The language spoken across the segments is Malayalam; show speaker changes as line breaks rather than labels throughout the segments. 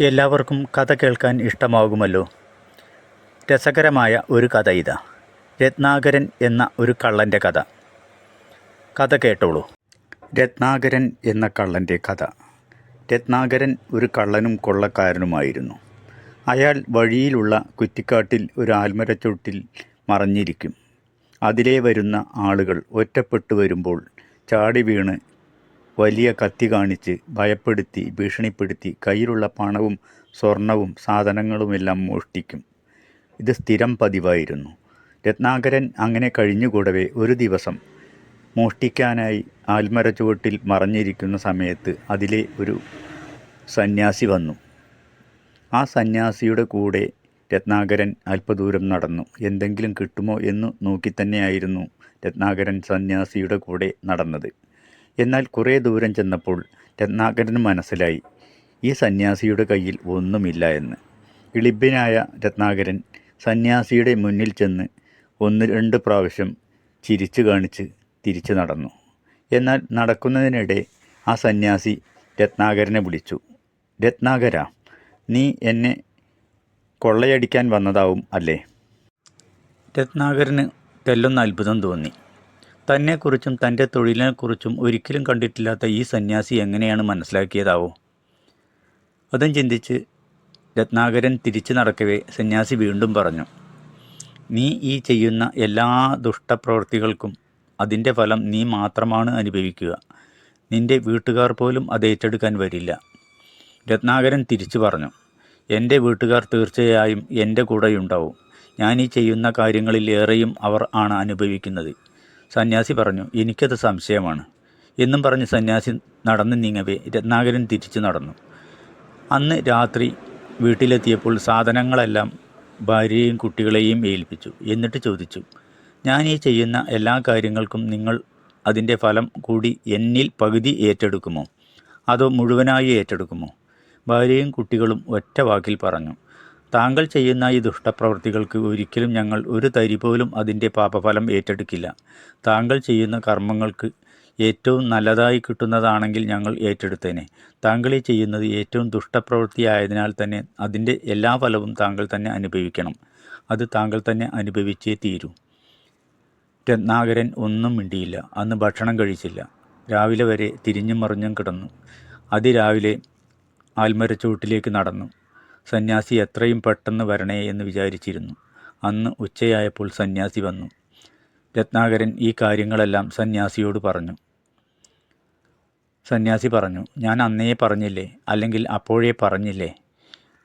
എല്ലാവർക്കും കഥ കേൾക്കാൻ ഇഷ്ടമാകുമല്ലോ. രസകരമായ ഒരു കഥ ഇതാ. രത്നാകരൻ എന്ന ഒരു കള്ളന്റെ കഥ. കഥ കേട്ടോളൂ. രത്നാകരൻ എന്ന കള്ളന്റെ കഥ. രത്നാകരൻ ഒരു കള്ളനും കൊള്ളക്കാരനുമായിരുന്നു. അയാൾ വഴിയിലുള്ള കുറ്റിക്കാട്ടിൽ ഒരു ആൽമരച്ചൊട്ടിൽ മറഞ്ഞിരിക്കും. അതിലേ വരുന്ന ആളുകൾ ഒറ്റപ്പെട്ടു വരുമ്പോൾ ചാടി വീണ് വലിയ കത്തി കാണിച്ച് ഭയപ്പെടുത്തി ഭീഷണിപ്പെടുത്തി കയ്യിലുള്ള പണവും സ്വർണവും സാധനങ്ങളുമെല്ലാം മോഷ്ടിക്കും. ഇത് സ്ഥിരം പതിവായിരുന്നു. രത്നാകരൻ അങ്ങനെ കഴിഞ്ഞുകൂടവേ ഒരു ദിവസം മോഷ്ടിക്കാനായി ആൽമര ചുവട്ടിൽ മറഞ്ഞിരിക്കുന്ന സമയത്ത് അതിലെ ഒരു സന്യാസി വന്നു. ആ സന്യാസിയുടെ കൂടെ രത്നാകരൻ അല്പദൂരം നടന്നു. എന്തെങ്കിലും കിട്ടുമോ എന്ന് നോക്കിത്തന്നെയായിരുന്നു രത്നാകരൻ സന്യാസിയുടെ കൂടെ നടന്നത്. എന്നാൽ കുറേ ദൂരം ചെന്നപ്പോൾ രത്നാകരന് മനസ്സിലായി ഈ സന്യാസിയുടെ കയ്യിൽ ഒന്നുമില്ല എന്ന്. ഇളിബിനായ രത്നാകരൻ സന്യാസിയുടെ മുന്നിൽ ചെന്ന് ഒന്ന് രണ്ട് പ്രാവശ്യം ചിരിച്ചു കാണിച്ച് തിരിച്ചു നടന്നു. എന്നാൽ നടക്കുന്നതിനിടെ ആ സന്യാസി രത്നാകരനെ വിളിച്ചു. രത്നാകര നീ എന്നെ കൊള്ളയടിക്കാൻ വന്നതാവും അല്ലേ? രത്നാകരന് തെല്ലൊന്ന് അത്ഭുതം തോന്നി. തന്നെക്കുറിച്ചും തന്റെ തൊഴിലിനെക്കുറിച്ചും ഒരിക്കലും കണ്ടിട്ടില്ലാത്ത ഈ സന്യാസി എങ്ങനെയാണ് മനസ്സിലാക്കിയതാവോ? അതും ചിന്തിച്ച് രത്നാകരൻ തിരിച്ചു നടക്കവേ സന്യാസി വീണ്ടും പറഞ്ഞു നീ ഈ ചെയ്യുന്ന എല്ലാ ദുഷ്ടപ്രവൃത്തികൾക്കും അതിന്റെ ഫലം നീ മാത്രമാണ് അനുഭവിക്കുക. നിന്റെ വീട്ടുകാർ പോലും അത് ഏറ്റെടുക്കാൻ വരില്ല. രത്നാകരൻ തിരിച്ചു പറഞ്ഞു എന്റെ വീട്ടുകാർ തീർച്ചയായും എന്റെ കൂടെയുണ്ടാവും. ഞാൻ ഈ ചെയ്യുന്ന കാര്യങ്ങളിൽ ഏറെയും അവർ ആണ് അനുഭവിക്കുന്നത്. സന്യാസി പറഞ്ഞു എനിക്കത് സംശയമാണ്. എന്നും പറഞ്ഞ് സന്യാസി നടന്നു നീങ്ങവേ രത്നാകരൻ തിരിച്ചു നടന്നു. അന്ന് രാത്രി വീട്ടിലെത്തിയപ്പോൾ സാധനങ്ങളെല്ലാം ഭാര്യയെയും കുട്ടികളെയും ഏൽപ്പിച്ചു. എന്നിട്ട് ചോദിച്ചു ഞാൻ ഈ ചെയ്യുന്ന എല്ലാ കാര്യങ്ങൾക്കും നിങ്ങൾ അതിന്റെ ഫലം കൂടി എന്നിൽ പകുതി ഏറ്റെടുക്കുമോ? അതോ മുഴുവനായി ഏറ്റെടുക്കുമോ? ഭാര്യയും കുട്ടികളും ഒറ്റ വാക്കിൽ പറഞ്ഞു താങ്കൾ ചെയ്യുന്ന ഈ ദുഷ്ടപ്രവൃത്തികൾക്ക് ഒരിക്കലും ഞങ്ങൾ ഒരു തരി പോലും അതിന്റെ പാപഫലം ഏറ്റെടുക്കില്ല. താങ്കൾ ചെയ്യുന്ന കർമ്മങ്ങൾക്ക് ഏറ്റവും നല്ലതായി കിട്ടുന്നതാണെങ്കിൽ ഞങ്ങൾ ഏറ്റെടുത്തേനെ. താങ്കൾ ഈ ചെയ്യുന്നത് ഏറ്റവും ദുഷ്ടപ്രവൃത്തിയായതിനാൽ തന്നെ അതിന്റെ എല്ലാ ഫലവും താങ്കൾ തന്നെ അനുഭവിക്കണം. അത് താങ്കൾ തന്നെ അനുഭവിച്ചേ തീരൂ. രത്നാകരൻ ഒന്നും മിണ്ടിയില്ല. അന്ന് ഭക്ഷണം കഴിച്ചില്ല. രാവിലെ വരെ തിരിഞ്ഞും മറിഞ്ഞും കിടന്നു. അതിരാവിലെ ആൽമരച്ചൂട്ടിലേക്ക് നടന്നു. സന്യാസി എത്രയും പെട്ടെന്ന് വരണേ എന്ന് വിചാരിച്ചിരുന്നു. അന്ന് ഉച്ചയായപ്പോൾ സന്യാസി വന്നു. രത്നാകരൻ ഈ കാര്യങ്ങളെല്ലാം സന്യാസിയോട് പറഞ്ഞു. സന്യാസി പറഞ്ഞു ഞാൻ അന്നേ പറഞ്ഞില്ലേ? അല്ലെങ്കിൽ അപ്പോഴേ പറഞ്ഞില്ലേ?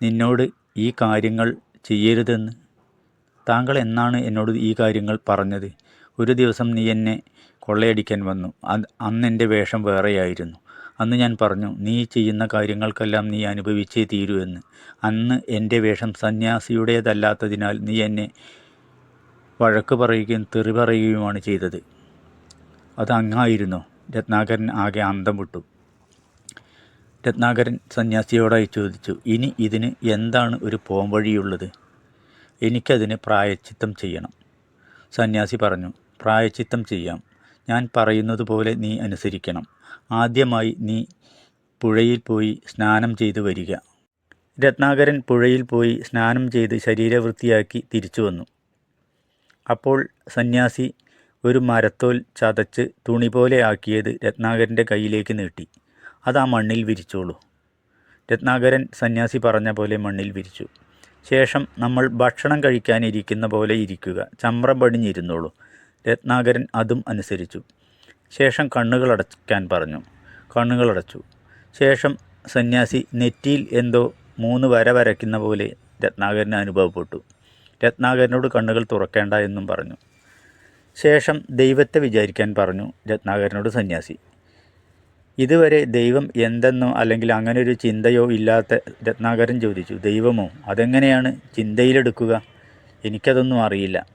നിന്നോട് ഈ കാര്യങ്ങൾ ചെയ്യരുതെന്ന്. താങ്കൾ എന്നാണ് എന്നോട് ഈ കാര്യങ്ങൾ പറഞ്ഞത്? ഒരു ദിവസം നീ എന്നെ കൊള്ളയടിക്കാൻ വന്നു. അന്ന് എന്റെ വേഷം വേറെയായിരുന്നു. അന്ന് ഞാൻ പറഞ്ഞു നീ ചെയ്യുന്ന കാര്യങ്ങൾക്കെല്ലാം നീ അനുഭവിച്ചേ തീരൂ എന്ന്. അന്ന് എന്റെ വേഷം സന്യാസിയുടേതല്ലാത്തതിനാൽ നീ എന്നെ വഴക്ക് പറയുകയും തെറി പറയുകയുമാണ് ചെയ്തത്. അത് അങ്ങായിരുന്നു. രത്നാകരൻ ആകെ അന്തം വിട്ടു. രത്നാകരൻ സന്യാസിയോടായി ചോദിച്ചു ഇനി ഇതിന് എന്താണ് ഒരു പോംവഴിയുള്ളത്? എനിക്കതിന് പ്രായച്ചിത്തം ചെയ്യണം. സന്യാസി പറഞ്ഞു പ്രായച്ചിത്തം ചെയ്യാം. ഞാൻ പറയുന്നത് പോലെ നീ അനുസരിക്കണം. ആദ്യമായി നീ പുഴയിൽ പോയി സ്നാനം ചെയ്തു വരിക. രത്നാകരൻ പുഴയിൽ പോയി സ്നാനം ചെയ്ത് ശരീരവൃത്തിയാക്കി തിരിച്ചു വന്നു. അപ്പോൾ സന്യാസി ഒരു മരത്തോൽ ചതച്ച് തുണി പോലെ ആക്കിയത് രത്നാകരന്റെ കയ്യിലേക്ക് നീട്ടി. അത് ആ മണ്ണിൽ വിരിച്ചോളൂ. രത്നാകരൻ സന്യാസി പറഞ്ഞ പോലെ മണ്ണിൽ വിരിച്ചു. ശേഷം നമ്മൾ ഭക്ഷണം കഴിക്കാനിരിക്കുന്ന പോലെ ഇരിക്കുക. ചമ്രം പടിഞ്ഞിരുന്നോളൂ രത്നാകരൻ അതും അനുസരിച്ചു. ശേഷം കണ്ണുകളടക്കാൻ പറഞ്ഞു. കണ്ണുകളടച്ചു. ശേഷം സന്യാസി നെറ്റിയിൽ എന്തോ മൂന്ന് വര വരയ്ക്കുന്ന പോലെ രത്നാകരന് അനുഭവപ്പെട്ടു. രത്നാകരനോട് കണ്ണുകൾ തുറക്കേണ്ട എന്നും പറഞ്ഞു. ശേഷം ദൈവത്തെ വിചാരിക്കാൻ പറഞ്ഞു രത്നാകരനോട് സന്യാസി. ഇതുവരെ ദൈവം എന്തെന്നോ അല്ലെങ്കിൽ അങ്ങനെ ഒരു ചിന്തയോ ഇല്ലാത്ത രത്നാകരൻ ചോദിച്ചു. ദൈവമോ? അതെങ്ങനെയാണ് ചിന്തയിലെടുക്കുക? എനിക്കതൊന്നും അറിയില്ല.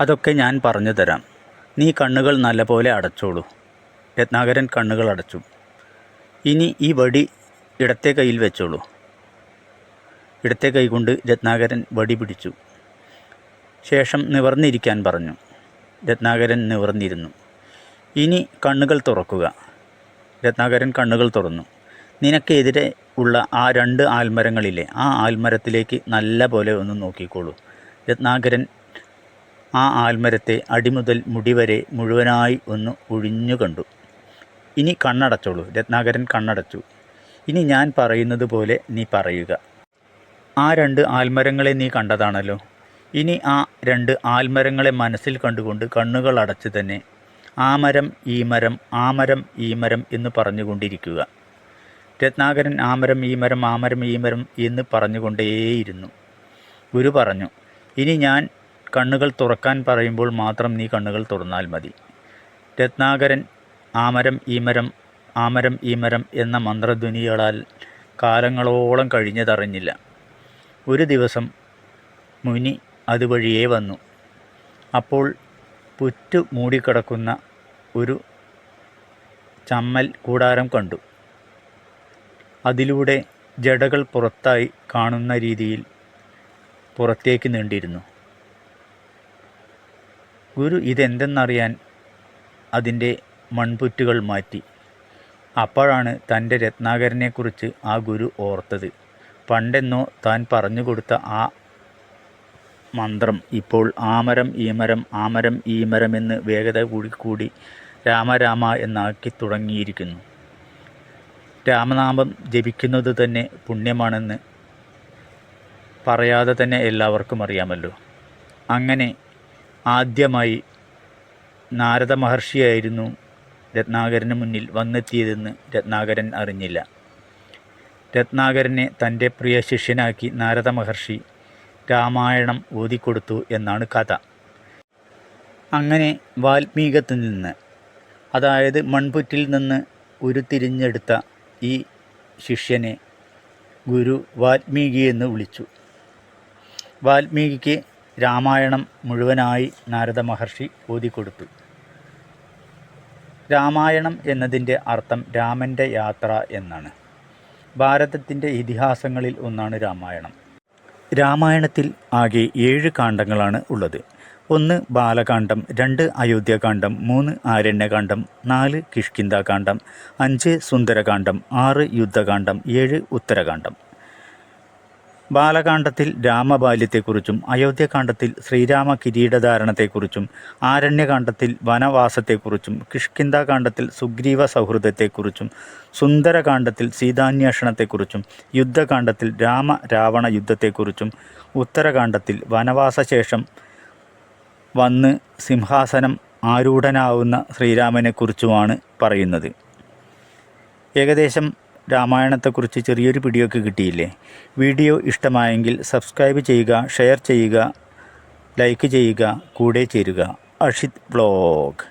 അതൊക്കെ ഞാൻ പറഞ്ഞു തരാം. നീ കണ്ണുകൾ നല്ലപോലെ അടച്ചോളൂ. രത്നാകരൻ കണ്ണുകൾ അടച്ചു. ഇനി ഈ വടി ഇടത്തെ കയ്യിൽ വെച്ചോളൂ. ഇടത്തെ കൈകൊണ്ട് രത്നാകരൻ വടി പിടിച്ചു. ശേഷം നിവർന്നിരിക്കാൻ പറഞ്ഞു. രത്നാകരൻ നിവർന്നിരുന്നു. ഇനി കണ്ണുകൾ തുറക്കുക. രത്നാകരൻ കണ്ണുകൾ തുറന്നു. നിനക്കെതിരെ ഉള്ള ആ രണ്ട് ആൽമരങ്ങളിലെ ആ ആൽമരത്തിലേക്ക് നല്ല പോലെ ഒന്ന് നോക്കിക്കോളൂ. രത്നാകരൻ ആ ആൽമരത്തെ അടിമുതൽ മുടിവരെ മുഴുവനായി ഒന്ന് ഒഴിഞ്ഞു കണ്ടു. ഇനി കണ്ണടച്ചോളൂ രത്നാകരൻ കണ്ണടച്ചു. ഇനി ഞാൻ പറയുന്നത് പോലെ നീ പറയുക. ആ രണ്ട് ആൽമരങ്ങളെ നീ കണ്ടതാണല്ലോ. ഇനി ആ രണ്ട് ആൽമരങ്ങളെ മനസ്സിൽ കണ്ടുകൊണ്ട് കണ്ണുകൾ അടച്ച് തന്നെ ആ മരം ഈ മരം ആ മരം ഈ മരം എന്ന് പറഞ്ഞുകൊണ്ടിരിക്കുക. രത്നാകരൻ ആ മരം ഈ മരം ആ മരം ഈ മരം എന്ന് പറഞ്ഞുകൊണ്ടേയിരുന്നു. ഗുരു പറഞ്ഞു ഇനി ഞാൻ കണ്ണുകൾ തുറക്കാൻ പറയുമ്പോൾ മാത്രം നീ കണ്ണുകൾ തുറന്നാൽ മതി. രത്നാകരൻ ആമരം ഈമരം ആമരം ഈമരം എന്ന മന്ത്രധ്വനികളാൽ കാലങ്ങളോളം കഴിഞ്ഞതറിഞ്ഞില്ല. ഒരു ദിവസം മുനി അതുവഴിയേ വന്നു. അപ്പോൾ പുറ്റു മൂടിക്കിടക്കുന്ന ഒരു ചമ്മൽ കൂടാരം കണ്ടു. അതിലൂടെ ജടകൾ പുറത്തായി കാണുന്ന രീതിയിൽ പുറത്തേക്ക് നീണ്ടിരുന്നു. ഗുരു ഇതെന്തെന്നറിയാൻ അതിന്റെ മൺപുറ്റുകൾ മാറ്റി. അപ്പോഴാണ് തന്റെ രത്നാകരനെക്കുറിച്ച് ആ ഗുരു ഓർത്തത്. പണ്ടെന്നോ താൻ പറഞ്ഞു കൊടുത്ത ആ മന്ത്രം ഇപ്പോൾ ആമരം ഈമരം ആമരം ഈമരം എന്ന് വേഗത കൂടി കൂടി രാമരാമ എന്നാക്കി തുടങ്ങിയിരിക്കുന്നു. രാമനാമം ജപിക്കുന്നത് തന്നെ പുണ്യമാണെന്ന് പറയാതെ തന്നെ എല്ലാവർക്കും അറിയാമല്ലോ. അങ്ങനെ ആദ്യമായി നാരദ മഹർഷിയായിരുന്നു രത്നാകരന് മുന്നിൽ വന്നെത്തിയതെന്ന് രത്നാകരൻ അറിഞ്ഞില്ല. രത്നാകരനെ തന്റെ പ്രിയ ശിഷ്യനാക്കി നാരദ മഹർഷി രാമായണം ഓതിക്കൊടുത്തു എന്നാണ് കഥ. അങ്ങനെ വാൽമീകത്തിൽ നിന്ന് അതായത് മൺപുറ്റിൽ നിന്ന് ഉരുത്തിരിഞ്ഞെടുത്ത ഈ ശിഷ്യനെ ഗുരു വാൽമീകി എന്ന് വിളിച്ചു. വാൽമീകിക്ക് രാമായണം മുഴുവനായി നാരദ മഹർഷി ഓതിക്കൊടുത്തു. രാമായണം എന്നതിന്റെ അർത്ഥം രാമന്റെ യാത്ര എന്നാണ്. ഭാരതത്തിന്റെ ഇതിഹാസങ്ങളിൽ ഒന്നാണ് രാമായണം. രാമായണത്തിൽ ആകെ ഏഴ് കാണ്ഡങ്ങളാണ് ഉള്ളത്. ഒന്ന് ബാലകാന്ഡം രണ്ട് അയോധ്യകാന്ഡം മൂന്ന് ആരണ്യകാന്ഡം നാല് കിഷ്കിന്താകാന്ഡം അഞ്ച് സുന്ദരകാന്ഡം ആറ് യുദ്ധകാന്ഡം ഏഴ് ഉത്തരകാന്ഡം ബാലകാന്ഡത്തിൽ രാമബാല്യത്തെക്കുറിച്ചും അയോധ്യകാണ്ഡത്തിൽ ശ്രീരാമ കിരീടധാരണത്തെക്കുറിച്ചും ആരണ്യകാണ്ഡത്തിൽ വനവാസത്തെക്കുറിച്ചും കിഷ്കിന്താകാണ്ഡത്തിൽ സുഗ്രീവ സൗഹൃദത്തെക്കുറിച്ചും സുന്ദരകാണ്ഡത്തിൽ സീതാന്വേഷണത്തെക്കുറിച്ചും യുദ്ധകാണ്ഡത്തിൽ രാമ രാവണ യുദ്ധത്തെക്കുറിച്ചും ഉത്തരകാണ്ഡത്തിൽ വനവാസശേഷം വന്ന് സിംഹാസനം ആരൂഢനാവുന്ന ശ്രീരാമനെക്കുറിച്ചുമാണ് പറയുന്നത്. ഏകദേശം രാമായണത്തെക്കുറിച്ച് ചെറിയൊരു പിടിയൊക്കെ കിട്ടിയില്ലേ? വീഡിയോ ഇഷ്ടമായെങ്കിൽ സബ്സ്ക്രൈബ് ചെയ്യുക ഷെയർ ചെയ്യുക ലൈക്ക് ചെയ്യുക കൂടെ ചേരുക. അഷിത് വ്ലോഗ്